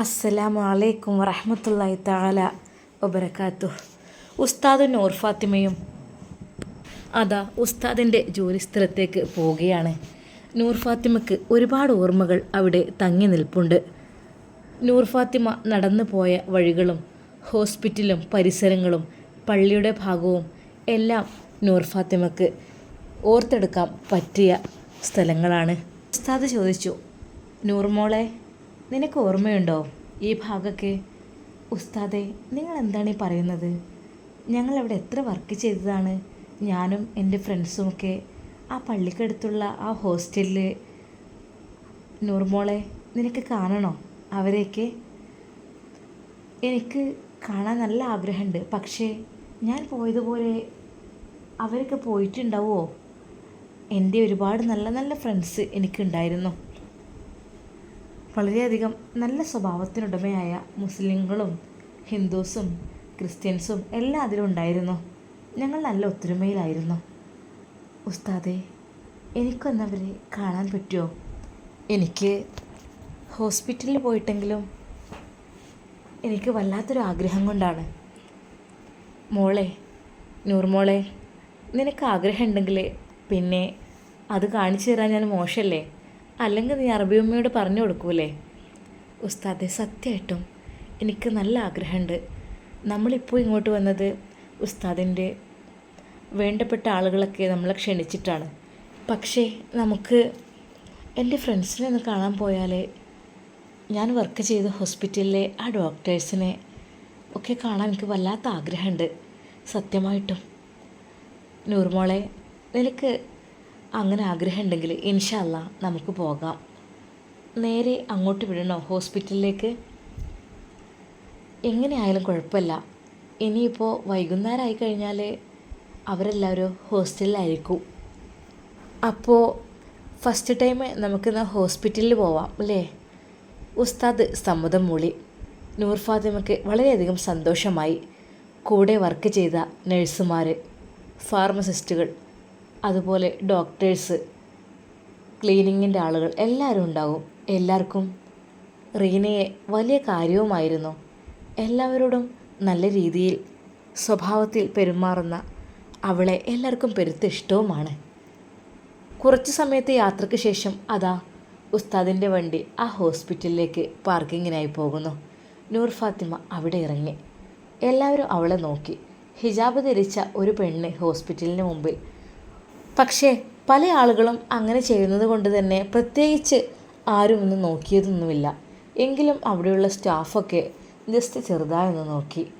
അസ്സലാമു അലൈക്കും വറഹമത്തല്ലായി തആല ഒബരക്കാത്തു ഉസ്താദ് നൂർ ഫാത്തിമയും അതാ ഉസ്താദിന്റെ ജോലിസ്ഥലത്തേക്ക് പോവുകയാണ്. നൂർ ഫാത്തിമയ്ക്ക് ഒരുപാട് ഓർമ്മകൾ അവിടെ തങ്ങി നിൽപ്പുണ്ട്. നൂർ ഫാത്തിമ നടന്നു പോയ വഴികളും ഹോസ്പിറ്റലും പരിസരങ്ങളും പള്ളിയുടെ ഭാഗവും എല്ലാം നൂർ ഫാത്തിമയ്ക്ക് ഓർത്തെടുക്കാൻ പറ്റിയ സ്ഥലങ്ങളാണ്. ഉസ്താദ് ചോദിച്ചു നൂർ മോളെ നിനക്ക് ഓർമ്മയുണ്ടോ ഈ ഭാഗമൊക്കെ ഉസ്താദെ നിങ്ങൾ എന്താണ് ഈ പറയുന്നത്? ഞങ്ങൾ അവിടെ എത്ര വർക്ക് ചെയ്തതാണ്? ഞാനും എന്റെ ഫ്രണ്ട്സും ഒക്കെ ആ പള്ളിക്കടുത്തുള്ള ആ ഹോസ്റ്റലിൽ നൂർമോളെ നിനക്ക് കാണണോ അവരെയൊക്കെ? എനിക്ക് കാണാൻ നല്ല ആഗ്രഹമുണ്ട്. പക്ഷേ ഞാൻ പോയതുപോലെ അവരൊക്കെ പോയിട്ടുണ്ടാവുമോ? എന്റെ ഒരുപാട് നല്ല നല്ല ഫ്രണ്ട്സ് എനിക്കുണ്ടായിരുന്നു. വളരെയധികം നല്ല സ്വഭാവത്തിനുടമയായ മുസ്ലിങ്ങളും ഹിന്ദുസും ക്രിസ്ത്യൻസും എല്ലാം അതിലുണ്ടായിരുന്നു. ഞങ്ങൾ നല്ല ഒത്തൊരുമയിലായിരുന്നു. ഉസ്താദെ എനിക്കൊന്നവരെ കാണാൻ പറ്റുമോ എനിക്ക് ഹോസ്പിറ്റലിൽ പോയിട്ടെങ്കിലും എനിക്ക് വല്ലാത്തൊരു ആഗ്രഹം കൊണ്ടാണ്. മോളെ നൂർമോളെ നിനക്ക് ആഗ്രഹമുണ്ടെങ്കിൽ പിന്നെ അത് കാണിച്ചു തരാൻ ഞാൻ മോശമല്ലേ? അല്ലെങ്കിൽ നീ അറബി ഉമ്മയോട് പറഞ്ഞു കൊടുക്കൂലേ? ഉസ്താദെ സത്യമായിട്ടും എനിക്ക് നല്ല ആഗ്രഹമുണ്ട്. നമ്മളിപ്പോൾ ഇങ്ങോട്ട് വന്നത് ഉസ്താദിന്റെ വേണ്ടപ്പെട്ട ആളുകളൊക്കെ നമ്മളെ ക്ഷണിച്ചിട്ടാണ്. പക്ഷേ നമുക്ക് എന്റെ ഫ്രണ്ട്സിനെ ഒന്ന് കാണാൻ പോയാൽ ഞാൻ വർക്ക് ചെയ്ത ഹോസ്പിറ്റലിലെ ആ ഡോക്ടേഴ്സിനെ ഒക്കെ കാണാൻ എനിക്ക് വല്ലാത്ത ആഗ്രഹമുണ്ട്. സത്യമായിട്ടും. നൂർമോളെ നിനക്ക് അങ്ങനെ ആഗ്രഹം ആഗ്രഹമുണ്ടെങ്കിൽ ഇൻഷല്ല നമുക്ക് പോകാം. നേരെ അങ്ങോട്ട് വിടണോ ഹോസ്പിറ്റലിലേക്ക്? എങ്ങനെയായാലും കുഴപ്പമില്ല. ഇനിയിപ്പോൾ വൈകുന്നേരമായി കഴിഞ്ഞാൽ അവരെല്ലാവരും ഹോസ്റ്റലിലായിരിക്കും അപ്പോൾ ഫസ്റ്റ് ടൈം നമുക്കിന്ന് ഹോസ്പിറ്റലിൽ പോവാം അല്ലേ? ഉസ്താദ് സമ്മതം മൂളി. നൂർ ഫാത്തിമയ്ക്ക് വളരെയധികം സന്തോഷമായി. കൂടെ വർക്ക് ചെയ്ത നഴ്സുമാർ ഫാർമസിസ്റ്റുകൾ അതുപോലെ ഡോക്ടേഴ്സ് ക്ലീനിങ്ങിന്റെ ആളുകൾ എല്ലാവരും ഉണ്ടാവും. എല്ലാവർക്കും റീനയെ വലിയ കാര്യവുമായിരുന്നു. എല്ലാവരോടും നല്ല രീതിയിൽ സ്വഭാവത്തിൽ പെരുമാറുന്ന അവളെ എല്ലാവർക്കും പെരുത്ത ഇഷ്ടവുമാണ്. കുറച്ച് സമയത്തെ യാത്രയ്ക്ക് ശേഷം അതാ ഉസ്താദിന്റെ വണ്ടി ആ ഹോസ്പിറ്റലിലേക്ക് പാർക്കിങ്ങിനായി പോകുന്നു. നൂർ ഫാത്തിമ അവിടെ ഇറങ്ങി. എല്ലാവരും അവളെ നോക്കി. ഹിജാബ് ധരിച്ച ഒരു പെണ്ണ് ഹോസ്പിറ്റലിന് മുമ്പിൽ പക്ഷേ പല ആളുകളും അങ്ങനെ ചെയ്യുന്നത് കൊണ്ട് തന്നെ പ്രത്യേകിച്ച് ആരും ഒന്ന് നോക്കിയതൊന്നുമില്ല. എങ്കിലും അവിടെയുള്ള സ്റ്റാഫൊക്കെ ജസ്റ്റ് ചെറുതായൊന്ന് നോക്കി.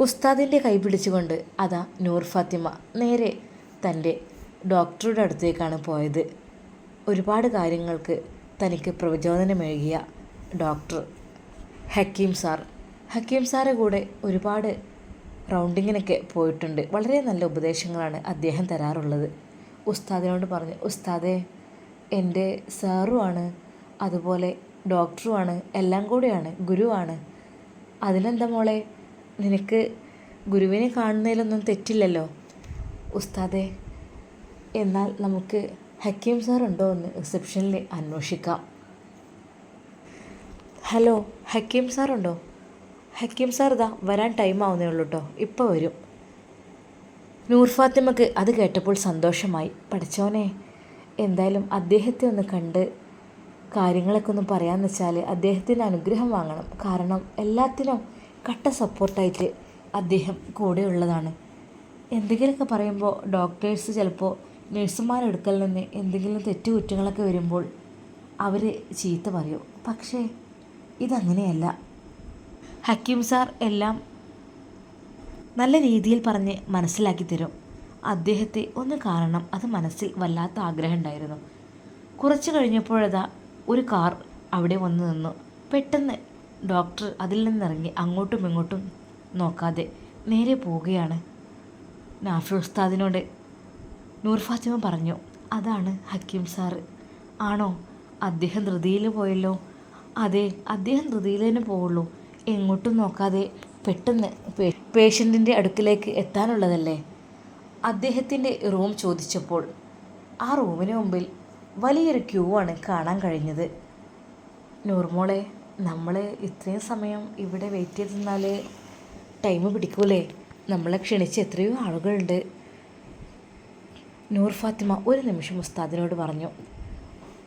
ഉസ്താദിന്റെ കൈ പിടിച്ചുകൊണ്ട് അതാ നൂർ ഫാത്തിമ നേരെ തന്റെ ഡോക്ടറുടെ അടുത്തേക്കാണ് പോയത്. ഒരുപാട് കാര്യങ്ങൾക്ക് തനിക്ക് പ്രചോദനമേകിയ ഡോക്ടർ ഹക്കീം സാർ. ഹക്കീം സാറെ കൂടെ ഒരുപാട് റൗണ്ടിങ്ങിനൊക്കെ പോയിട്ടുണ്ട്. വളരെ നല്ല ഉപദേശങ്ങളാണ് അദ്ദേഹം തരാറുള്ളത്. ഉസ്താദിനോട് പറഞ്ഞു ഉസ്താദെ എന്റെ സാറുമാണ് അതുപോലെ ഡോക്ടറുമാണ് എല്ലാം കൂടെയാണ് ഗുരുവാണ്. അതിനെന്താ മോളെ നിനക്ക് ഗുരുവിനെ കാണുന്നതിലൊന്നും തെറ്റില്ലല്ലോ. ഉസ്താദെ എന്നാൽ നമുക്ക് ഹക്കീം സാർ ഉണ്ടോ എന്ന് റിസപ്ഷനിൽ അന്വേഷിക്കാം. ഹലോ ഹക്കീം സാർ ഉണ്ടോ? ഹക്കീം സാർ ഇതാ വരാൻ ടൈം ആവുന്നേ ഉള്ളൂ കേട്ടോ ഇപ്പോൾ വരും. നൂർ ഫാത്തിമക്ക് അത് കേട്ടപ്പോൾ സന്തോഷമായി. പഠിച്ചോനെ എന്തായാലും അദ്ദേഹത്തെ ഒന്ന് കണ്ട് കാര്യങ്ങളൊക്കെ ഒന്ന് പറയാമെന്ന് വെച്ചാൽ അദ്ദേഹത്തിന്റെ അനുഗ്രഹം വാങ്ങണം. കാരണം എല്ലാത്തിനും കട്ട സപ്പോർട്ടായിട്ട് അദ്ദേഹം കൂടെയുള്ളതാണ് എന്തെങ്കിലുമൊക്കെ പറയുമ്പോൾ ഡോക്ടേഴ്സ് ചിലപ്പോൾ നഴ്സുമാരെടുക്കൽ നിന്ന് എന്തെങ്കിലും തെറ്റുകുറ്റങ്ങളൊക്കെ വരുമ്പോൾ അവർ ചീത്ത പറയും. പക്ഷേ ഇതങ്ങനെയല്ല. ഹക്കീം സാർ എല്ലാം നല്ല രീതിയിൽ പറഞ്ഞ് മനസ്സിലാക്കി തരും. അദ്ദേഹത്തെ ഒന്ന് കാരണം അത് മനസ്സിൽ വല്ലാത്ത ആഗ്രഹം ഉണ്ടായിരുന്നു. കുറച്ച് കഴിഞ്ഞപ്പോഴതാ ഒരു കാർ അവിടെ വന്ന് നിന്നു. പെട്ടെന്ന് ഡോക്ടർ അതിൽ നിന്നിറങ്ങി അങ്ങോട്ടും ഇങ്ങോട്ടും നോക്കാതെ നേരെ പോവുകയാണ്. നാഫി ഉസ്താദിനോട് നൂർ ഫാത്തിമ പറഞ്ഞു അതാണ് ഹക്കീം സാറ്. ആണോ? അദ്ദേഹം ധൃതിയിൽ പോയല്ലോ? അതെ അദ്ദേഹം ധൃതിയിൽ തന്നെ പോവുള്ളൂ. എങ്ങോട്ടും നോക്കാതെ പെട്ടെന്ന് പേഷ്യന്റിന്റെ അടുക്കിലേക്ക് എത്താനുള്ളതല്ലേ? അദ്ദേഹത്തിന്റെ റൂം ചോദിച്ചപ്പോൾ ആ റൂമിന് മുമ്പിൽ വലിയൊരു ക്യൂ ആണ് കാണാൻ കഴിഞ്ഞത്. നൂർമോളെ നമ്മൾ ഇത്രയും സമയം ഇവിടെ വെയിറ്റ് ചെയ്ത് നിന്നാൽ ടൈം പിടിക്കൂലേ? നമ്മളെ ക്ഷണിച്ച് എത്രയോ ആളുകളുണ്ട്. നൂർ ഫാത്തിമ ഒരു നിമിഷം ഉസ്താദിനോട് പറഞ്ഞു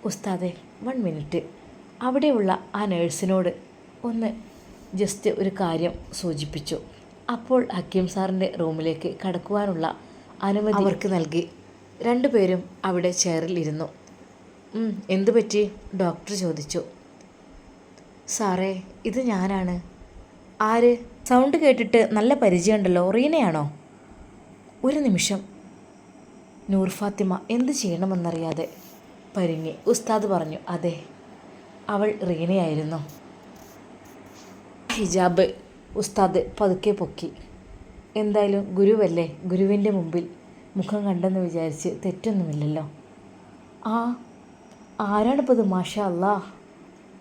ഉസ്താദെ വൺ മിനിറ്റ് അവിടെയുള്ള ആ നേഴ്സിനോട് ഒന്ന് ജസ്റ്റ് ഒരു കാര്യം സൂചിപ്പിച്ചു. അപ്പോൾ ഹക്കീം സാറിന്റെ റൂമിലേക്ക് കടക്കുവാനുള്ള അനുമതി അവർക്ക് നൽകി. രണ്ടുപേരും അവിടെ ചെയറിൽ ഇരുന്നു. എന്തു പറ്റി? ഡോക്ടർ ചോദിച്ചു. സാറേ ഇത് ഞാനാണ്. ആര്? സൗണ്ട് കേട്ടിട്ട് നല്ല പരിചയമുണ്ടല്ലോ. റീനയാണോ? ഒരു നിമിഷം. നൂർ ഫാത്തിമ എന്ത് ചെയ്യണമെന്നറിയാതെ പരിങ്ങി. ഉസ്താദ് പറഞ്ഞു അതെ. അവൾ റീനയായിരുന്നു. ഹിജാബ് ഉസ്താദ് പതുക്കെ പൊക്കി. എന്തായാലും ഗുരുവല്ലേ? ഗുരുവിന്റെ മുമ്പിൽ മുഖം കണ്ടെന്ന് വിചാരിച്ച് തെറ്റൊന്നുമില്ലല്ലോ. ആ ആരാണിപ്പോൾ ഇത് മാഷ അല്ലാ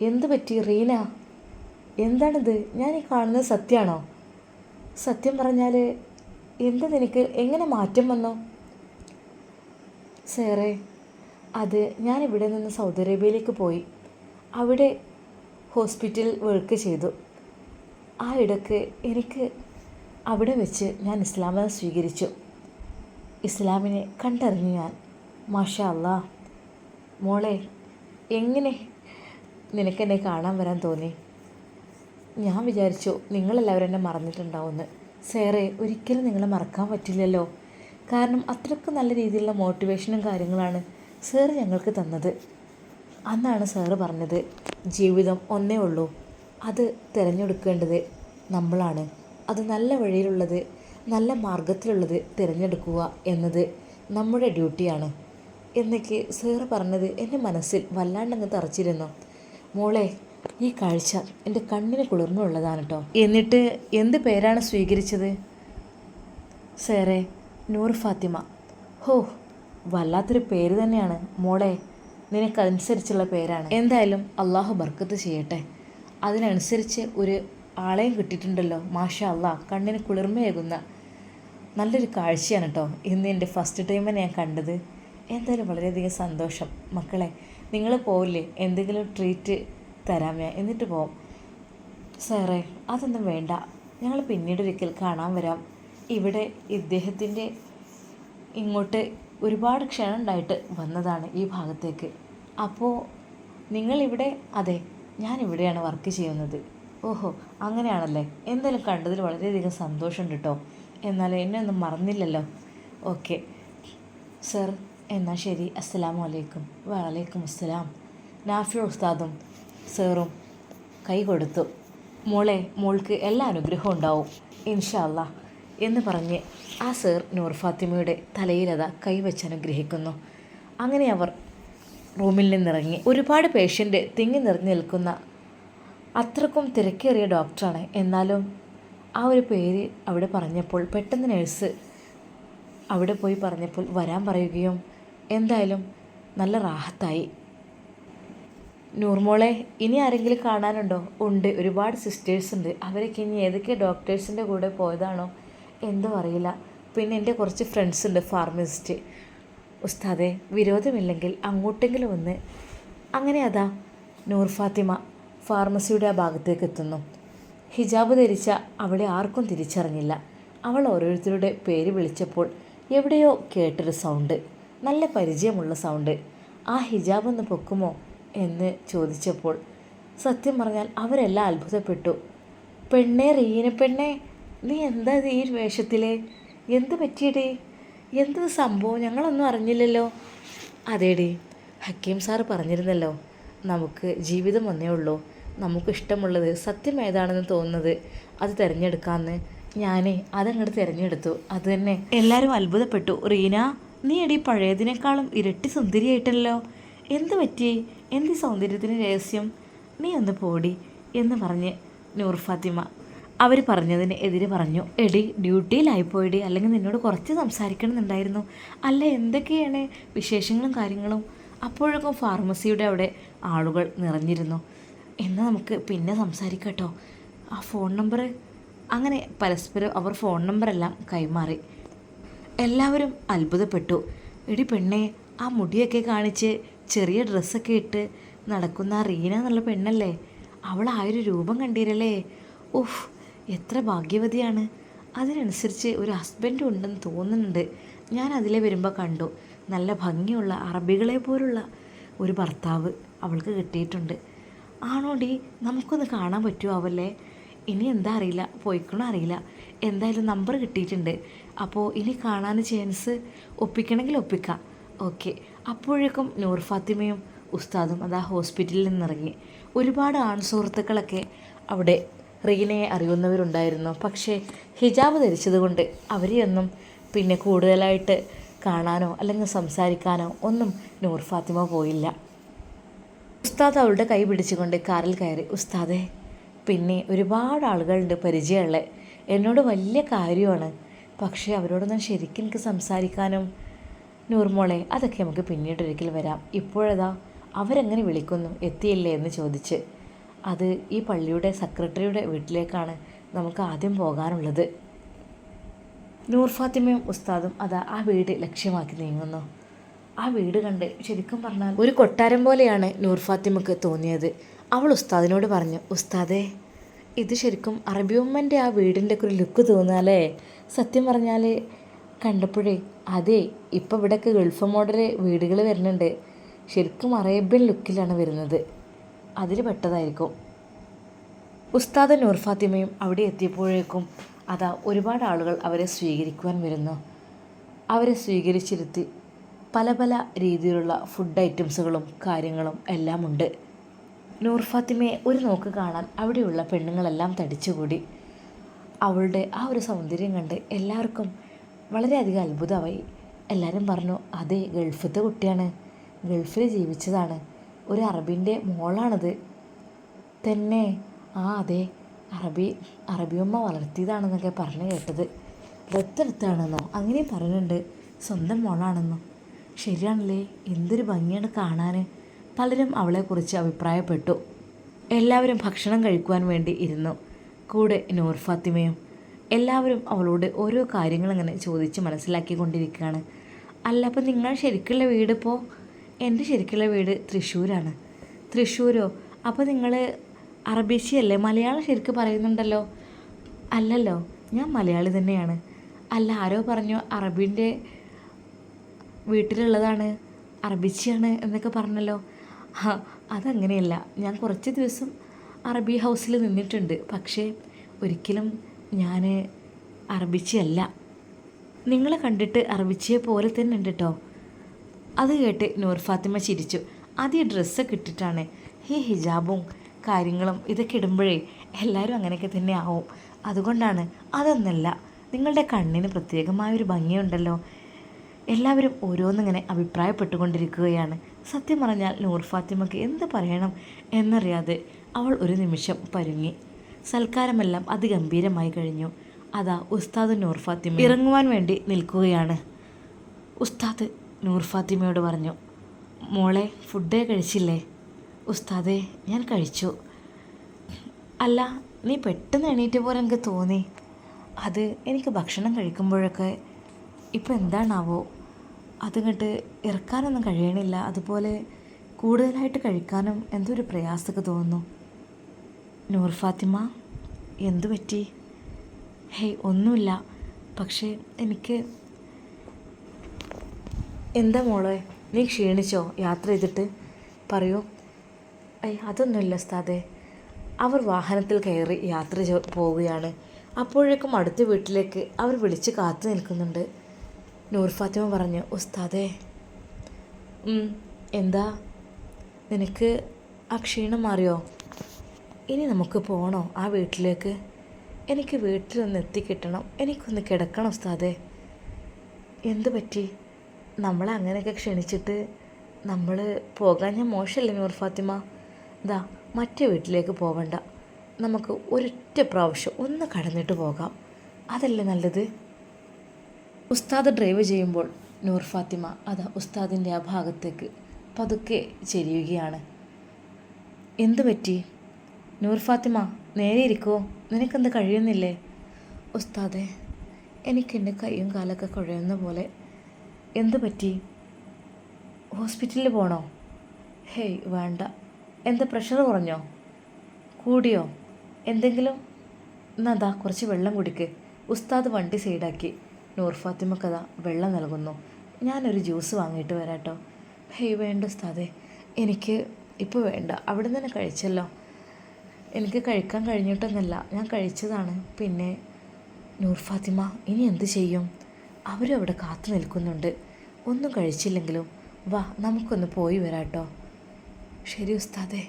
എന്ത് പറ്റി റീന? എന്താണിത്? ഞാൻ ഈ കാണുന്നത് സത്യമാണോ സത്യം പറഞ്ഞാൽ എന്താ നിനക്ക്? എങ്ങനെ മാറ്റം വന്നോ? സാറേ അത് ഞാനിവിടെ നിന്ന് സൗദി അറേബ്യയിലേക്ക് പോയി. അവിടെ ഹോസ്പിറ്റൽ വർക്ക് ചെയ്തു. ആ ഇടയ്ക്ക് എനിക്ക് അവിടെ വെച്ച് ഞാൻ ഇസ്ലാമിനെ സ്വീകരിച്ചു. ഇസ്ലാമിനെ കണ്ടറിഞ്ഞു ഞാൻ. മാഷ അല്ലാ മോളെ എങ്ങനെ നിനക്കെന്നെ കാണാൻ വരാൻ തോന്നി? ഞാൻ വിചാരിച്ചു നിങ്ങളെല്ലാവരും എന്നെ മറന്നിട്ടുണ്ടാവുമെന്ന്. സേറെ ഒരിക്കലും നിങ്ങളെ മറക്കാൻ പറ്റില്ലല്ലോ. കാരണം അത്രയ്ക്ക് നല്ല രീതിയിലുള്ള മോട്ടിവേഷനും കാര്യങ്ങളാണ് സാറ് ഞങ്ങൾക്ക് തന്നത്. അന്നാണ് സാറ് പറഞ്ഞത് ജീവിതം ഒന്നേ ഉള്ളൂ. അത് തിരഞ്ഞെടുക്കേണ്ടത് നമ്മളാണ്. അത് നല്ല വഴിയിലുള്ളത് നല്ല മാർഗത്തിലുള്ളത് തിരഞ്ഞെടുക്കുക എന്നത് നമ്മുടെ ഡ്യൂട്ടിയാണ്. എന്നൊക്കെ സാറ് പറഞ്ഞത് എന്റെ മനസ്സിൽ വല്ലാണ്ടങ്ങ് തറച്ചിരുന്നു. മോളെ ഈ കാഴ്ച എന്റെ കണ്ണിന് കുളിർന്നുള്ളതാണ് കേട്ടോ എന്നിട്ട് എന്ത് പേരാണ് സ്വീകരിച്ചത്? സാറേ നൂർ ഫാത്തിമ. ഹോ വല്ലാത്തൊരു പേര് തന്നെയാണ്. മോളെ നിനക്കനുസരിച്ചുള്ള പേരാണ്. എന്തായാലും അള്ളാഹു ബർക്കത്ത് ചെയ്യട്ടെ. അതിനനുസരിച്ച് ഒരു ആളെയും കിട്ടിയിട്ടുണ്ടല്ലോ മാഷ അള്ള കണ്ണിന് കുളിർമയേകുന്ന നല്ലൊരു കാഴ്ചയാണ് കേട്ടോ ഇന്ന് എന്റെ ഫസ്റ്റ് ടൈമാണ് ഞാൻ കണ്ടത്. എന്തായാലും വളരെയധികം സന്തോഷം. മക്കളെ നിങ്ങൾ പോവില്ലേ? എന്തെങ്കിലും ട്രീറ്റ് തരാം ഞാൻ. എന്നിട്ട് പോവും. സാറേ അതൊന്നും വേണ്ട. ഞങ്ങൾ പിന്നീട് ഒരിക്കൽ കാണാൻ വരാം. ഇവിടെ ഇദ്ദേഹത്തിന്റെ ഇങ്ങോട്ട് ഒരുപാട് ക്ഷണം ഉണ്ടായിട്ട് വന്നതാണ് ഈ ഭാഗത്തേക്ക്. അപ്പോൾ നിങ്ങളിവിടെ അതെ ഞാൻ ഇവിടെയാണ് വർക്ക് ചെയ്യുന്നത്. ഓഹോ അങ്ങനെയാണല്ലേ? എന്തായാലും കണ്ടതിൽ വളരെയധികം സന്തോഷമുണ്ട് കേട്ടോ എന്നാൽ എന്നെ ഒന്നും മറന്നില്ലല്ലോ. ഓക്കെ. സർ എന്നാൽ ശരി. അസ്സലാമു അലൈക്കും. വലൈക്കും അസ്സലാം. നാഫി ഉസ്താദും സാറും കൈ കൊടുത്തു. മോളെ മോൾക്ക് എല്ലാ അനുഗ്രഹവും ഉണ്ടാവും. ഇൻഷാ അല്ലാ. എന്ന് പറഞ്ഞ് ആ സർ നൂർ ഫാത്തിമയുടെ തലയിലത കൈവച്ച് അനുഗ്രഹിക്കുന്നു. അങ്ങനെ അവർ റൂമിൽ നിന്നിറങ്ങി ഒരുപാട് പേഷ്യന്റ് തിങ്ങി നിറഞ്ഞു നിൽക്കുന്ന അത്രക്കും തിരക്കേറിയ ഡോക്ടറാണ്. എന്നാലും ആ ഒരു പേര് അവിടെ പറഞ്ഞപ്പോൾ പെട്ടെന്ന് നേഴ്സ് അവിടെ പോയി പറഞ്ഞപ്പോൾ വരാൻ പറയുകയും എന്തായാലും നല്ല റാഹത്തായി. നൂർമോളെ ഇനി ആരെങ്കിലും കാണാനുണ്ടോ? ഉണ്ട്. ഒരുപാട് സിസ്റ്റേഴ്സ് ഉണ്ട്. അവരൊക്കെ ഇനി ഏതൊക്കെ ഡോക്ടേഴ്സിന്റെ കൂടെ പോയതാണോ എന്തോ അറിയില്ല. പിന്നെ എന്റെ കുറച്ച് ഫ്രണ്ട്സ് ഉണ്ട് ഫാർമസിസ്റ്റ്. ഉസ്താദെ വിരോധമില്ലെങ്കിൽ അങ്ങോട്ടെങ്കിലും ഒന്ന് അങ്ങനെ അതാ നൂർ ഫാത്തിമ ഫാർമസിയുടെ ആ ഭാഗത്തേക്ക് എത്തുന്നു ഹിജാബ് ധരിച്ച അവളെ ആർക്കും തിരിച്ചറിഞ്ഞില്ല. അവൾ ഓരോരുത്തരുടെ പേര് വിളിച്ചപ്പോൾ എവിടെയോ കേട്ടൊരു സൗണ്ട് നല്ല പരിചയമുള്ള സൗണ്ട്. ആ ഹിജാബ് ഒന്ന് പൊക്കുമോ എന്ന് ചോദിച്ചപ്പോൾ സത്യം പറഞ്ഞാൽ അവരെല്ലാം അത്ഭുതപ്പെട്ടു. പെണ്ണേ റീന പെണ്ണേ നീ എന്താ ഈ വേഷത്തിലെ? എന്ത് പറ്റിയടേ? എന്ത് സംഭവം? ഞങ്ങളൊന്നും അറിഞ്ഞില്ലല്ലോ. അതേടി ഹക്കീം സാർ പറഞ്ഞിരുന്നല്ലോ നമുക്ക് ജീവിതം ഒന്നേ ഉള്ളൂ. നമുക്ക് ഇഷ്ടമുള്ളത് സത്യം ഏതാണെന്ന് തോന്നുന്നത് അത് തിരഞ്ഞെടുക്കാമെന്ന് ഞാനേ അതങ്ങോട്ട് തിരഞ്ഞെടുത്തു. അത് തന്നെ. എല്ലാവരും അത്ഭുതപ്പെട്ടു. റീന നീ എടി പഴയതിനേക്കാളും ഇരട്ടി സുന്ദരിയായിട്ടല്ലോ. എന്ത് പറ്റി? എന്ത് സൗന്ദര്യത്തിന് രഹസ്യം? നീ ഒന്ന് പോടി എന്ന് പറഞ്ഞ് നൂർ ഫാത്തിമ അവർ പറഞ്ഞതിന് എതിര് പറഞ്ഞു എടി ഡ്യൂട്ടിയിലായിപ്പോയിടി അല്ലെങ്കിൽ നിന്നോട് കുറച്ച് സംസാരിക്കണമെന്നുണ്ടായിരുന്നു. അല്ല എന്തൊക്കെയാണ് വിശേഷങ്ങളും കാര്യങ്ങളും? അപ്പോഴൊക്കെ ഫാർമസിയുടെ അവിടെ ആളുകൾ നിറഞ്ഞിരുന്നു. എന്നാൽ നമുക്ക് പിന്നെ സംസാരിക്കാം ആ ഫോൺ നമ്പർ അങ്ങനെ പരസ്പരം അവർ ഫോൺ നമ്പറെല്ലാം കൈമാറി. എല്ലാവരും അത്ഭുതപ്പെട്ടു. എടി പെണ്ണെ ആ മുടിയൊക്കെ കാണിച്ച് ചെറിയ ഡ്രസ്സൊക്കെ ഇട്ട് നടക്കുന്ന റീന എന്നുള്ള പെണ്ണല്ലേ? അവൾ ആ ഒരു രൂപം കണ്ടീരല്ലേ? ഉഫ് എത്ര ഭാഗ്യവതിയാണ്? അതിനനുസരിച്ച് ഒരു ഹസ്ബൻഡ് ഉണ്ടെന്ന് തോന്നുന്നുണ്ട്. ഞാൻ അതിലെ വരുമ്പോൾ കണ്ടു. നല്ല ഭംഗിയുള്ള അറബികളെ പോലുള്ള ഒരു ഭർത്താവ് അവൾക്ക് കിട്ടിയിട്ടുണ്ട്. ആണോടി? നമുക്കൊന്ന് കാണാൻ പറ്റുമോ അവല്ലേ ഇനി എന്താ അറിയില്ല. പോയിക്കണോ അറിയില്ല. എന്തായാലും നമ്പർ കിട്ടിയിട്ടുണ്ട്. അപ്പോൾ ഇനി കാണാൻ ചാൻസ് ഒപ്പിക്കണമെങ്കിൽ ഒപ്പിക്കാം. ഓക്കെ അപ്പോഴേക്കും നൂർ ഫാത്തിമയും ഉസ്താദും അതാ ഹോസ്പിറ്റലിൽ നിന്നിറങ്ങി. ഒരുപാട് ആൺ സുഹൃത്തുക്കളൊക്കെ അവിടെ റീനയെ അറിയുന്നവരുണ്ടായിരുന്നു. പക്ഷേ ഹിജാബ് ധരിച്ചതുകൊണ്ട് അവരെയൊന്നും പിന്നെ കൂടുതലായിട്ട് കാണാനോ അല്ലെങ്കിൽ സംസാരിക്കാനോ ഒന്നും നൂർ ഫാത്തിമ പോയില്ല. ഉസ്താദ് അവളുടെ കൈ പിടിച്ചുകൊണ്ട് കാറിൽ കയറി ഉസ്താദേ പിന്നെ ഒരുപാട് ആളുകളുണ്ട് പരിചയമുള്ള. എന്നോട് വലിയ കാര്യമാണ്. പക്ഷേ അവരോടൊന്നും ശരിക്കും എനിക്ക് സംസാരിക്കാനും നൂർമോളെ അതൊക്കെ നമുക്ക് പിന്നീട് ഒരിക്കൽ വരാം. ഇപ്പോഴതാ അവരെങ്ങനെ വിളിക്കുന്നു എത്തിയില്ലേ? എന്ന് ചോദിച്ച്. അത് ഈ പള്ളിയുടെ സെക്രട്ടറിയുടെ വീട്ടിലേക്കാണ് നമുക്ക് ആദ്യം പോകാനുള്ളത് നൂർ ഫാത്തിമയും ഉസ്താദും അതാ ആ വീട് ലക്ഷ്യമാക്കി നീങ്ങുന്നു. ആ വീട് കണ്ട് ശരിക്കും പറഞ്ഞാൽ ഒരു കൊട്ടാരം പോലെയാണ് നൂർ ഫാത്തിമക്ക് തോന്നിയത്. അവൾ ഉസ്താദിനോട് പറഞ്ഞു ഉസ്താദേ ഇത് ശരിക്കും അറബിയമ്മന്റെ ആ വീടിന്റെ ഒക്കെ ഒരു ലുക്ക് തോന്നാലേ? സത്യം പറഞ്ഞാൽ കണ്ടപ്പോഴേ അതെ ഇപ്പം ഇവിടെയൊക്കെ ഗൾഫ് മോഡൽ വീടുകൾ വരുന്നുണ്ട്. ശരിക്കും അറേബ്യൻ ലുക്കിലാണ് വരുന്നത്. അതിൽ പെട്ടതായിരിക്കും. ഉസ്താദ് നൂർ ഫാത്തിമയും അവിടെ എത്തിയപ്പോഴേക്കും അതാ ഒരുപാട് ആളുകൾ അവരെ സ്വീകരിക്കുവാൻ വരുന്നു. അവരെ സ്വീകരിച്ചിരുത്തി പല പല രീതിയിലുള്ള ഫുഡ് ഐറ്റംസുകളും കാര്യങ്ങളും എല്ലാം ഉണ്ട്. നൂർ ഫാത്തിമയെ ഒരു നോക്ക് കാണാൻ അവിടെയുള്ള പെണ്ണുങ്ങളെല്ലാം തടിച്ചുകൂടി. അവളുടെ ആ ഒരു സൗന്ദര്യം കണ്ട് എല്ലാവർക്കും വളരെയധികം അത്ഭുതമായി. എല്ലാവരും പറഞ്ഞു അതെ ഗൾഫത്തെ കുട്ടിയാണ്. ഗൾഫിൽ ജീവിച്ചതാണ്. ഒരു അറബിന്റെ മോളാണത്. തന്നെ. ആ അതെ. അറബി അറബിയമ്മ വളർത്തിയതാണെന്നൊക്കെ പറഞ്ഞു കേട്ടത്. ദത്തെടുത്താണെന്നോ? അങ്ങനെ പറയുന്നുണ്ട്. സ്വന്തം മോളാണെന്നോ? ശരിയാണല്ലേ? എന്തൊരു ഭംഗിയാണ് കാണാൻ പലരും അവളെക്കുറിച്ച് അഭിപ്രായപ്പെട്ടു. എല്ലാവരും ഭക്ഷണം കഴിക്കുവാൻ വേണ്ടി ഇരുന്നു. കൂടെ നൂർ ഫാത്തിമയും എല്ലാവരും അവളോട് ഓരോ കാര്യങ്ങൾ ഇങ്ങനെ ചോദിച്ച് മനസ്സിലാക്കിക്കൊണ്ടിരിക്കുകയാണ്. അല്ല അപ്പം നിങ്ങൾ ശരിക്കുള്ള വീട് ഇപ്പോൾ എന്റെ ശരിക്കുള്ള വീട് തൃശ്ശൂരാണ്. തൃശ്ശൂരോ? അപ്പോൾ നിങ്ങൾ അറബീച്ചിയല്ലേ മലയാളം ശരിക്കും പറയുന്നുണ്ടല്ലോ? അല്ലല്ലോ ഞാൻ മലയാളി തന്നെയാണ്. അല്ല ആരോ പറഞ്ഞു അറബിന്റെ വീട്ടിലുള്ളതാണ് അറബിച്ചിയാണ് എന്നൊക്കെ പറഞ്ഞല്ലോ. അതങ്ങനെയല്ല. ഞാൻ കുറച്ച് ദിവസം അറബി ഹൗസിൽ നിന്നിട്ടുണ്ട്. പക്ഷേ ഒരിക്കലും ഞാൻ അറബിച്ചിയല്ല നിങ്ങളെ കണ്ടിട്ട് അറബിച്ചിയെ പോലെ തന്നെ ഉണ്ട് കേട്ടോ അത് കേട്ട് നൂർ ഫാത്തിമ ചിരിച്ചു. ആദ്യം ഡ്രസ്സൊക്കെ ഇട്ടിട്ടാണ്. ഈ ഹിജാബും കാര്യങ്ങളും ഇതൊക്കെ ഇടുമ്പോഴേ എല്ലാവരും അങ്ങനെയൊക്കെ തന്നെ ആവും. അതുകൊണ്ടാണ് അതൊന്നല്ല നിങ്ങളുടെ കണ്ണിന് പ്രത്യേകമായൊരു ഭംഗിയുണ്ടല്ലോ. എല്ലാവരും ഓരോന്നിങ്ങനെ അഭിപ്രായപ്പെട്ടുകൊണ്ടിരിക്കുകയാണ്. സത്യം പറഞ്ഞാൽ നൂർ ഫാത്തിമയ്ക്ക് എന്ത് പറയണം എന്നറിയാതെ അവൾ ഒരു നിമിഷം പരുങ്ങി. സൽക്കാരമെല്ലാം അതിഗംഭീരമായി കഴിഞ്ഞു. അതാ ഉസ്താദ് നൂർ ഫാത്തിമ. ഇറങ്ങുവാൻ വേണ്ടി നിൽക്കുകയാണ്. ഉസ്താദ് നൂർ ഫാത്തിമയോട് പറഞ്ഞു മോളെ ഫുഡേ കഴിച്ചില്ലേ? ഉസ്താദെ ഞാൻ കഴിച്ചു. അല്ല നീ പെട്ടെന്ന് എണീറ്റ പോലെ എനിക്ക് തോന്നി. അത് എനിക്ക് ഭക്ഷണം കഴിക്കുമ്പോഴൊക്കെ ഇപ്പം എന്താണാവോ? അതിങ്ങോട്ട് ഇറക്കാനൊന്നും കഴിയണില്ല. അതുപോലെ കൂടുതലായിട്ട് കഴിക്കാനും എന്തോ ഒരു പ്രയാസമൊക്കെ തോന്നുന്നു. നൂർ ഫാത്തിമ എന്തു പറ്റി? ഹേയ് ഒന്നുമില്ല. പക്ഷേ എനിക്ക് എന്താ മോളെ? നീ ക്ഷീണിച്ചോ? യാത്ര ചെയ്തിട്ട്? പറയൂ. ഐ അതൊന്നുമില്ല ഉസ്താദേ. അവർ വാഹനത്തിൽ കയറി യാത്ര പോവുകയാണ്. അപ്പോഴേക്കും അടുത്ത വീട്ടിലേക്ക് അവർ വിളിച്ച് കാത്തു നിൽക്കുന്നുണ്ട്. നൂർ ഫാത്തിമ പറഞ്ഞു ഉസ്താദേ എന്താ? നിനക്ക് ആ ക്ഷീണം മാറിയോ? ഇനി നമുക്ക് പോകണോ ആ വീട്ടിലേക്ക്? എനിക്ക് വീട്ടിലൊന്ന് എത്തിക്കിട്ടണം. എനിക്കൊന്ന് കിടക്കണം ഉസ്താദേ. എന്ത് പറ്റി? നമ്മളെ അങ്ങനെയൊക്കെ ക്ഷണിച്ചിട്ട് നമ്മൾ പോകാൻ ഞാൻ മോശമല്ലേ നൂർ ഫാത്തിമ? ദാ മറ്റേ വീട്ടിലേക്ക് പോവണ്ട. നമുക്ക് ഒരൊറ്റ പ്രാവശ്യം ഒന്ന് കടന്നിട്ട് പോകാം. അതല്ലേ നല്ലത്? ഉസ്താദ് ഡ്രൈവ് ചെയ്യുമ്പോൾ നൂർ ഫാത്തിമ അതാ ഉസ്താദിന്റെ ആ ഭാഗത്തേക്ക് പതുക്കെ ചെരിയുകയാണ്. എന്തു പറ്റി? നൂർ ഫാത്തിമ നേരെ ഇരിക്കുമോ നിനക്കെന്ത് കഴിയുന്നില്ലേ? ഉസ്താദെ എനിക്കെന്റെ കൈയും കാലൊക്കെ കുഴയുന്ന പോലെ എന്ത് പറ്റി? ഹോസ്പിറ്റലിൽ പോണോ? ഹേയ് വേണ്ട. എന്താ പ്രഷർ കുറഞ്ഞോ? കൂടിയോ? എന്തെങ്കിലും? എന്നാ കുറച്ച് വെള്ളം കുടിക്ക്. ഉസ്താദ് വണ്ടി സൈഡാക്കി. നൂർ കഥ വെള്ളം നൽകുന്നു. ഞാനൊരു ജ്യൂസ് വാങ്ങിയിട്ട് വരാട്ടോ. ഹേയ് വേണ്ട ഉസ്താദേ. എനിക്ക് ഇപ്പോൾ വേണ്ട. അവിടെ തന്നെ കഴിച്ചല്ലോ. എനിക്ക് കഴിക്കാൻ കഴിഞ്ഞിട്ടൊന്നല്ല. ഞാൻ കഴിച്ചതാണ്. പിന്നെ നൂർ ഫാത്തിമ ഇനി എന്ത് ചെയ്യും? അവരും അവിടെ കാത്തു നിൽക്കുന്നുണ്ട്. ഒന്നും കഴിച്ചില്ലെങ്കിലും വാ നമുക്കൊന്ന് പോയി വരാട്ടോ. ശരി ഉസ്താദേ.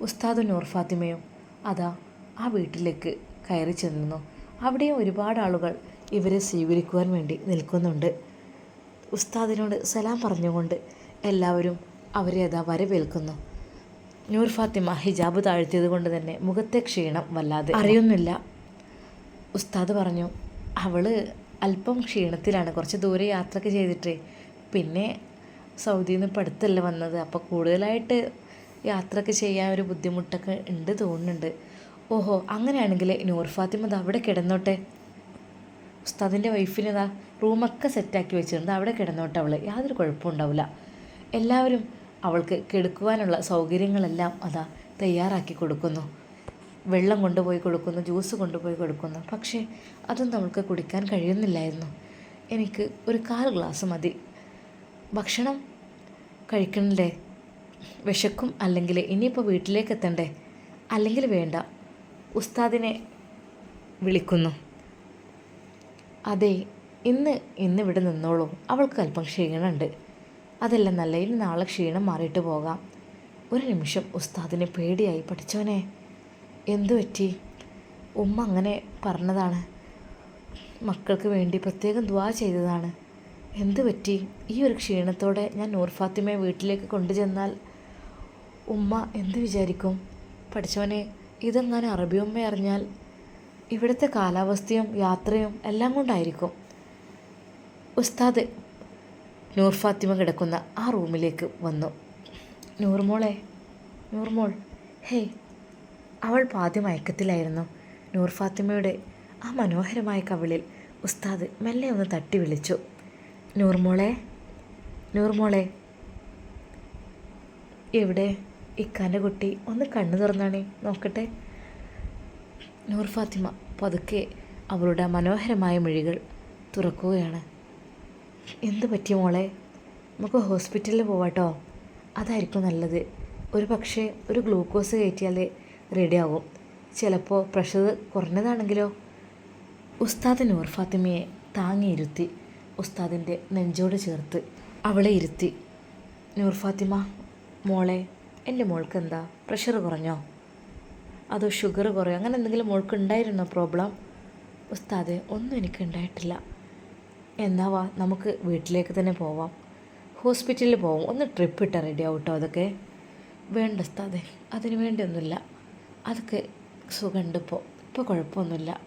ഉസ്താദും നൂർ ഫാത്തിമയും അതാ ആ വീട്ടിലേക്ക് കയറി ചെന്നു അവിടെയും ഒരുപാട് ആളുകൾ ഇവരെ സ്വീകരിക്കുവാൻ വേണ്ടി നിൽക്കുന്നുണ്ട്. ഉസ്താദിനോട് സലാം പറഞ്ഞുകൊണ്ട് എല്ലാവരും അവരെ അതാ വരവേൽക്കുന്നു. നൂർ ഫാത്തിമ ഹിജാബ് താഴ്ത്തിയത് കൊണ്ട് തന്നെ മുഖത്തെ ക്ഷീണം വല്ലാതെ. അറിയുന്നില്ല. ഉസ്താദ് പറഞ്ഞു അവൾ അല്പം ക്ഷീണത്തിലാണ്. കുറച്ച് ദൂരെ യാത്രയൊക്കെ ചെയ്തിട്ട്. പിന്നെ സൗദിയിൽ നിന്ന് ഇപ്പം അടുത്തല്ല വന്നത്. അപ്പോൾ കൂടുതലായിട്ട് യാത്രയൊക്കെ ചെയ്യാൻ ഒരു ബുദ്ധിമുട്ടൊക്കെ ഉണ്ട് തോന്നുന്നുണ്ട്. ഓഹോ അങ്ങനെയാണെങ്കിൽ നൂർ ഫാത്തിമ ദാ അവിടെ കിടന്നോട്ടെ. ഉസ്താദിന്റെ വൈഫിന് ഇതാ റൂമൊക്കെ സെറ്റാക്കി വെച്ചിട്ടുണ്ട്. അവിടെ കിടന്നോട്ടെ അവൾ യാതൊരു കുഴപ്പമുണ്ടാവില്ല എല്ലാവരും അവൾക്ക് കെടുക്കുവാനുള്ള സൗകര്യങ്ങളെല്ലാം അതാ തയ്യാറാക്കി കൊടുക്കുന്നു. വെള്ളം കൊണ്ടുപോയി കൊടുക്കുന്നു ജ്യൂസ് കൊണ്ടുപോയി കൊടുക്കുന്നു. പക്ഷേ അതൊന്നും നമുക്ക് കുടിക്കാൻ കഴിയുന്നില്ലായിരുന്നു. എനിക്ക് ഒരു കാൽ ഗ്ലാസ് മതി. ഭക്ഷണം കഴിക്കണ്ടേ വിശക്കും അല്ലെങ്കിൽ ഇനിയിപ്പോൾ വീട്ടിലേക്ക് എത്തണ്ടേ? അല്ലെങ്കിൽ വേണ്ട. ഉസ്താദിനെ വിളിക്കുന്നു. അതെ ഇന്ന് ഇന്ന് ഇവിടെ നിന്നോളൂ. അവൾക്ക് അല്പം ക്ഷീണമുണ്ട്. അതെല്ലാം നല്ല ഇനി നാളെ ക്ഷീണം മാറിയിട്ട് പോകാം. ഒരു നിമിഷം ഉസ്താദിനെ പേടിയായി. പഠിച്ചോനെ. എന്തു പറ്റി? ഉമ്മ അങ്ങനെ പറഞ്ഞതാണ്. മക്കൾക്ക് വേണ്ടി പ്രത്യേകം ദ്വാ ചെയ്തതാണ്. എന്തു പറ്റി? ഈ ഒരു ക്ഷീണത്തോടെ ഞാൻ നൂർ ഫാത്തിമയെ വീട്ടിലേക്ക് കൊണ്ടുചെന്നാൽ ഉമ്മ എന്ത് വിചാരിക്കും? പഠിച്ചവനെ ഇതെങ്ങനെ അറബി ഉമ്മ അറിഞ്ഞാൽ ഇവിടുത്തെ കാലാവസ്ഥയും യാത്രയും എല്ലാം കൊണ്ടായിരിക്കും. ഉസ്താദ് നൂർ ഫാത്തിമ കിടക്കുന്ന ആ റൂമിലേക്ക് വന്നു. നൂർമോളെ നൂർമോൾ ഹേയ് അവൾ പാതി മയക്കത്തിലായിരുന്നു. നൂർ ഫാത്തിമയുടെ ആ മനോഹരമായ കവിളിൽ ഉസ്താദ് മെല്ലെ ഒന്ന് തട്ടി വിളിച്ചു. നൂർമോളെ നൂർമോളെ എവിടെ? ഇക്കാന്റെ കുട്ടി ഒന്ന് കണ്ണു തുറന്നാണേ നോക്കട്ടെ. നൂർ ഫാത്തിമ പതുക്കെ അവളുടെ മനോഹരമായ മിഴികൾ തുറക്കുകയാണ്. എന്ത് പറ്റി മോളെ? നമുക്ക് ഹോസ്പിറ്റലിൽ പോവാട്ടോ. അതായിരിക്കും നല്ലത്. ഒരു പക്ഷേ ഒരു ഗ്ലൂക്കോസ് കയറ്റിയാൽ റെഡിയാവും. ചിലപ്പോൾ പ്രഷർ കുറഞ്ഞതാണെങ്കിലോ? ഉസ്താദ് നൂർ ഫാത്തിമയെ താങ്ങിയിരുത്തി ഉസ്താദിന്റെ നെഞ്ചോട് ചേർത്ത് അവളെ ഇരുത്തി. നൂർ ഫാത്തിമ മോളെ എന്റെ മോൾക്ക് എന്താ? പ്രഷർ കുറഞ്ഞോ? അതോ ഷുഗർ കുറയോ? അങ്ങനെ എന്തെങ്കിലും മോൾക്ക് ഉണ്ടായിരുന്നോ പ്രോബ്ലം? ഉസ്താദ് ഒന്നും എനിക്ക് ഉണ്ടായിട്ടില്ല. എന്നാ വാ നമുക്ക് വീട്ടിലേക്ക് തന്നെ പോവാം. ഹോസ്പിറ്റലിൽ പോവാം. ഒന്ന് ട്രിപ്പ് ഇട്ടാൽ റെഡി ആവും കേട്ടോ അതൊക്കെ? വേണ്ട ഉസ്താദേ അതിന് വേണ്ടിയൊന്നുമില്ല. അതൊക്കെ സുഖമുണ്ട് ഇപ്പോൾ ഇപ്പോൾ കുഴപ്പമൊന്നുമില്ല.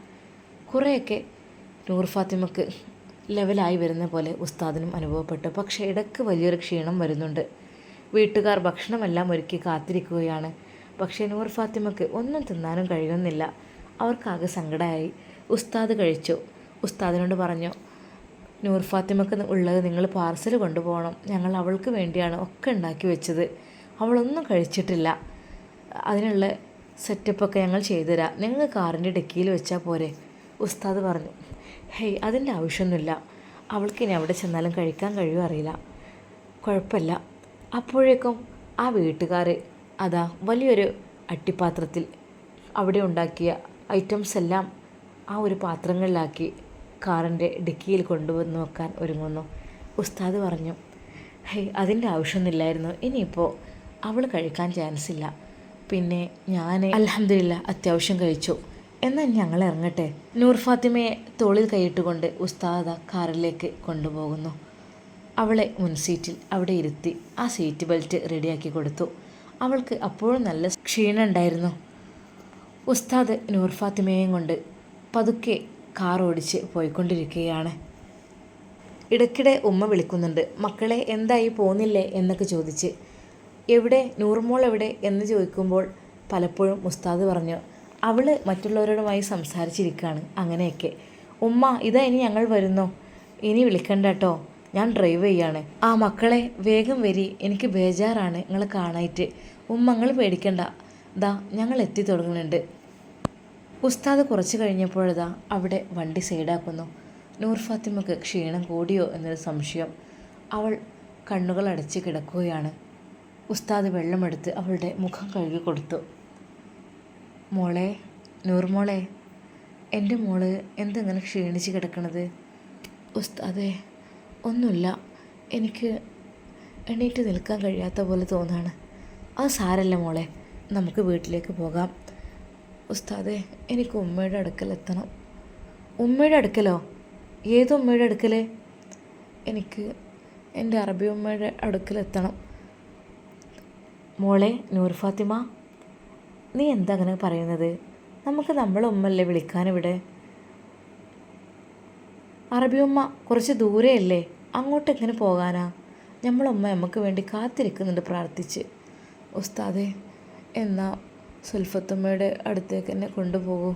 കുറേയൊക്കെ നൂർ ഫാത്തിമക്ക് ലെവലായി വരുന്ന പോലെ ഉസ്താദിനും അനുഭവപ്പെട്ടു. പക്ഷേ ഇടയ്ക്ക് വലിയൊരു ക്ഷീണം വരുന്നുണ്ട്. വീട്ടുകാർ ഭക്ഷണമെല്ലാം ഒരുക്കി കാത്തിരിക്കുകയാണ്. പക്ഷേ നൂർ ഫാത്തിമക്ക് ഒന്നും തിന്നാനും കഴിയുന്നില്ല. അവർക്കാകെ സങ്കടമായി. ഉസ്താദ് കഴിച്ചു. ഉസ്താദിനോട് പറഞ്ഞു നൂർ ഫാത്തിമക്ക് ഉള്ളത് നിങ്ങൾ പാർസൽ കൊണ്ടുപോകണം. ഞങ്ങൾ അവൾക്ക് വേണ്ടിയാണ് ഒക്കെ ഉണ്ടാക്കി വെച്ചത്. അവളൊന്നും കഴിച്ചിട്ടില്ല. അതിനുള്ള സെറ്റപ്പൊക്കെ ഞങ്ങൾ ചെയ്തുതരാം. നിങ്ങൾ കാറിന്റെ ഡെക്കിയിൽ വെച്ചാൽ പോരെ ഉസ്താദ് പറഞ്ഞു. ഹേയ് അതിന്റെ ആവശ്യമൊന്നുമില്ല. അവൾക്ക് ഇനി അവിടെ ചെന്നാലും കഴിക്കാൻ കഴിയുമോ അറിയില്ല. കുഴപ്പമില്ല. അപ്പോഴേക്കും ആ വീട്ടുകാർ അതാ വലിയൊരു അട്ടിപ്പാത്രത്തിൽ അവിടെ ഉണ്ടാക്കിയ ഐറ്റംസ് എല്ലാം ആ ഒരു പാത്രങ്ങളിലാക്കി കാറിന്റെ ഡിക്കിയിൽ കൊണ്ടുവന്ന് വെക്കാൻ ഒരുങ്ങുന്നു. ഉസ്താദ് പറഞ്ഞു ഹേയ് അതിന്റെ ആവശ്യമൊന്നുമില്ലായിരുന്നു. ഇനിയിപ്പോൾ അവൾ കഴിക്കാൻ ചാൻസ് ഇല്ല. പിന്നെ ഞാൻ അലഹമില്ല അത്യാവശ്യം കഴിച്ചു. എന്നാൽ ഞങ്ങൾ ഇറങ്ങട്ടെ. നൂർ ഫാത്തിമയെ തോളിൽ കൈയിട്ടുകൊണ്ട് ഉസ്താദ കാറിലേക്ക് കൊണ്ടുപോകുന്നു. അവളെ മുൻസീറ്റിൽ അവിടെ ഇരുത്തി ആ സീറ്റ് ബെൽറ്റ് റെഡിയാക്കി കൊടുത്തു. അവൾക്ക് അപ്പോഴും നല്ല ക്ഷീണം ഉണ്ടായിരുന്നു. ഉസ്താദ് നൂർ ഫാത്തിമയെയും കൊണ്ട് പതുക്കെ കാർ ഓടിച്ച് പോയിക്കൊണ്ടിരിക്കുകയാണ്. ഇടയ്ക്കിടെ ഉമ്മ വിളിക്കുന്നുണ്ട് മക്കളെ എന്തായി? പോകുന്നില്ലേ എന്നൊക്കെ ചോദിച്ച് എവിടെ നൂറുമോൾ എവിടെ എന്ന് ചോദിക്കുമ്പോൾ പലപ്പോഴും ഉസ്താദ് പറഞ്ഞു അവൾ മറ്റുള്ളവരോടുമായി സംസാരിച്ചിരിക്കുകയാണ് അങ്ങനെയൊക്കെ. ഉമ്മ ഇതാ ഇനി ഞങ്ങൾ വരുന്നു. ഇനി വിളിക്കണ്ട കേട്ടോ ഞാൻ ഡ്രൈവ് ചെയ്യാണ്. ആ മക്കളെ വേഗം വരി. എനിക്ക് ബേജാറാണ് നിങ്ങൾ കാണായിട്ട്. ഉമ്മ നിങ്ങൾ പേടിക്കണ്ട. ദാ ഞങ്ങൾ എത്തി തുടങ്ങുന്നുണ്ട്. ഉസ്താദ് കുറച്ച് കഴിഞ്ഞപ്പോഴതാ അവിടെ വണ്ടി സൈഡാക്കുന്നു. നൂർ ഫാത്തിമക്ക് ക്ഷീണം കൂടിയോ എന്നൊരു സംശയം. അവൾ കണ്ണുകൾ അടച്ച് കിടക്കുകയാണ്. ഉസ്താദ് വെള്ളമെടുത്ത് അവളുടെ മുഖം കഴുകി കൊടുത്തു. മോളെ നൂർമോളെ എന്റെ മോൾ എന്തെങ്ങനെ ക്ഷീണിച്ച് കിടക്കണത്? ഉസ്താദേ ഒന്നുമില്ല. എനിക്ക് എണീറ്റ് നിൽക്കാൻ കഴിയാത്ത പോലെ തോന്നാണ്. അത് സാരല്ല മോളെ. നമുക്ക് വീട്ടിലേക്ക് പോകാം. ഉസ്താദെ എനിക്ക് ഉമ്മയുടെ അടുക്കൽ എത്തണം. ഉമ്മയുടെ അടുക്കലോ? ഏത് ഉമ്മയുടെ അടുക്കലേ? എനിക്ക് എന്റെ അറബി ഉമ്മയുടെ അടുക്കൽ എത്തണം. മോളെ നൂർ ഫാത്തിമ നീ എന്താ അങ്ങനെ പറയുന്നത്? നമുക്ക് നമ്മളെ ഉമ്മല്ലേ വിളിക്കാനിവിടെ? അറബി ഉമ്മ കുറച്ച് ദൂരെയല്ലേ? അങ്ങോട്ട് എങ്ങനെ പോകാനാ? നമ്മളമ്മ നമുക്ക് വേണ്ടി കാത്തിരിക്കുന്നുണ്ട് പ്രാർത്ഥിച്ച്. ഉസ്താദെ എന്നാ സുൽഫത്തുമ്മയുടെ അടുത്തേക്ക് എന്നെ കൊണ്ടുപോകൂ.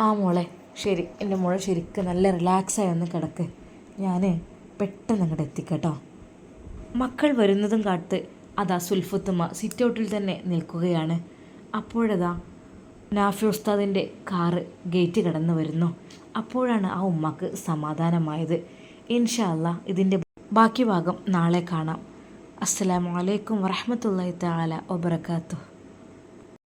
ആ മോളെ ശരി. എന്റെ മോളെ ശരിക്കും നല്ല റിലാക്സായി ഒന്ന് കിടക്ക്. ഞാൻ പെട്ടെന്ന് അങ്ങോട്ട് എത്തിക്കട്ടോ. മക്കൾ വരുന്നതും കാത്ത് അതാ സുൽഫത്തുമ്മ സിറ്റൗട്ടിൽ തന്നെ നിൽക്കുകയാണ്. അപ്പോഴതാ നാഫി ഉസ്താദിന്റെ കാറ് ഗേറ്റ് കടന്നു വരുന്നു. അപ്പോഴാണ് ആ ഉമ്മക്ക് സമാധാനമായത്. ഇൻഷാല്ല ഇതിന്റെ ബാക്കി ഭാഗം നാളെ കാണാം. അസ്സലാമു അലൈക്കും വറഹമത്തല്ലാഹി തആല വബറകാതുഹു.